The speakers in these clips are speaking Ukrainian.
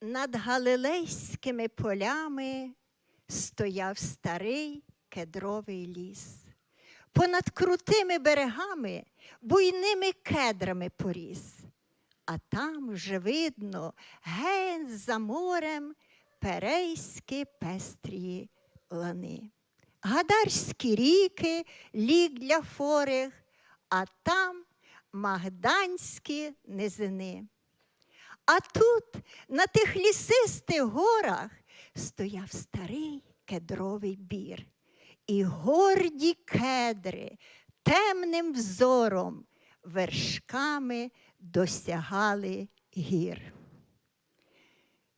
Над галилейськими полями стояв старий кедровий ліс. Понад крутими берегами буйними кедрами поріс. А там вже видно ген за морем перейські пестрії лани. Гадарські ріки, лік для форих, а там магданські низини. А тут, на тих лісистих горах, стояв старий кедровий бір, і горді кедри темним взором вершками досягали гір.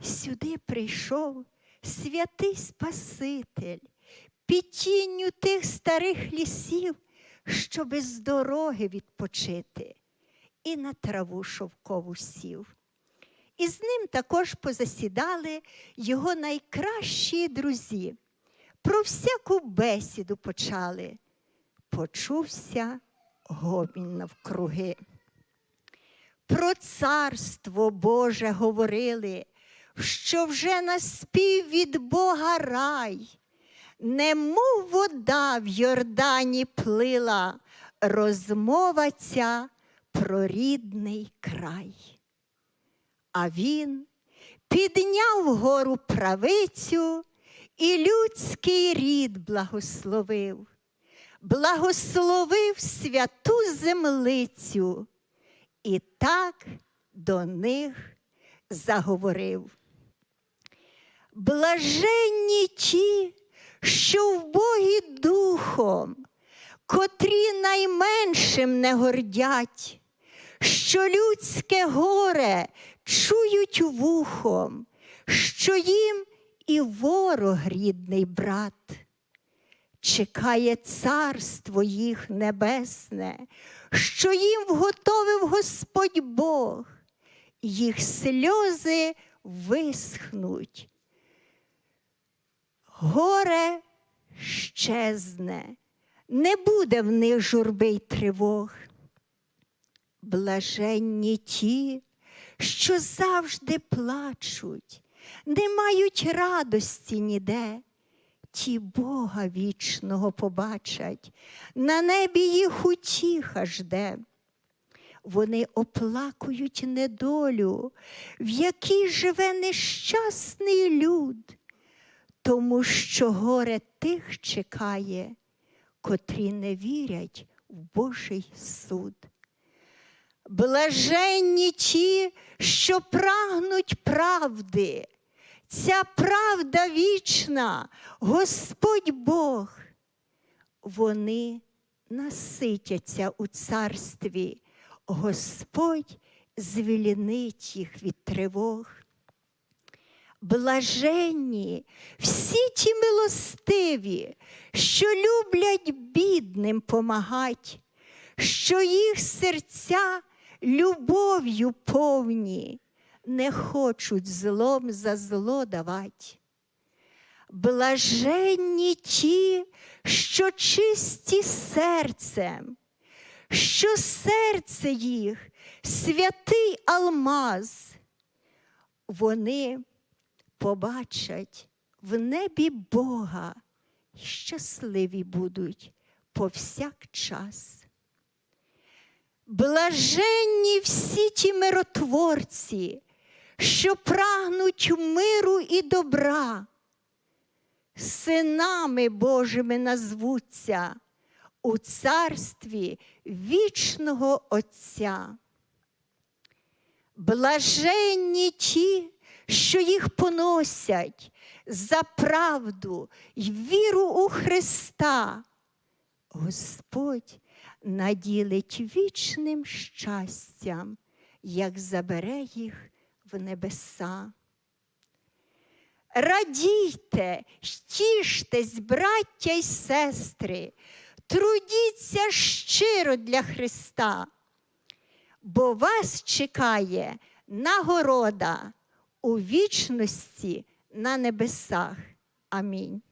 Сюди прийшов святий Спаситель під тінню тих старих лісів, щоби з дороги відпочити, і на траву шовкову сів. І з ним також позасідали його найкращі друзі. Про всяку бесіду почали. Почувся гомін навкруги. Про царство Боже говорили, що вже наспів від Бога рай, немов вода в Йордані плила, розмова ця про рідний край. А він підняв гору правицю і людський рід благословив, благословив святу землицю і так до них заговорив. Блаженні ті, що в Богі духом, котрі найменшим не гордять, що людське горе чують вухом, що їм і ворог рідний брат. Чекає царство їх небесне, що їм вготовив Господь Бог, їх сльози висхнуть. Горе щезне, не буде в них журби й тривог. Блаженні ті, що завжди плачуть, не мають радості ніде, ті Бога вічного побачать, на небі їх утіха жде. Вони оплакують недолю, в якій живе нещасний люд, тому що горе тих чекає, котрі не вірять в Божий суд. Блаженні ті, що прагнуть правди. Ця правда вічна, Господь Бог. Вони наситяться у царстві, Господь звільнить їх від тривог. Блаженні всі ті милостиві, що люблять бідним помагать, що їх серця любов'ю повні, не хочуть злом за зло давать. Блаженні ті, що чисті серцем, що серце їх святий алмаз, вони побачать в небі Бога, щасливі будуть повсякчас. Блаженні всі ті миротворці, що прагнуть миру і добра, синами Божими назвуться у царстві вічного Отця. Блаженні ті, що їх поносять за правду й віру у Христа. Господь наділить вічним щастям, як забере їх в небеса. Радійте, тіштесь, браття й сестри, трудіться щиро для Христа, бо вас чекає нагорода у вічності на небесах. Амінь.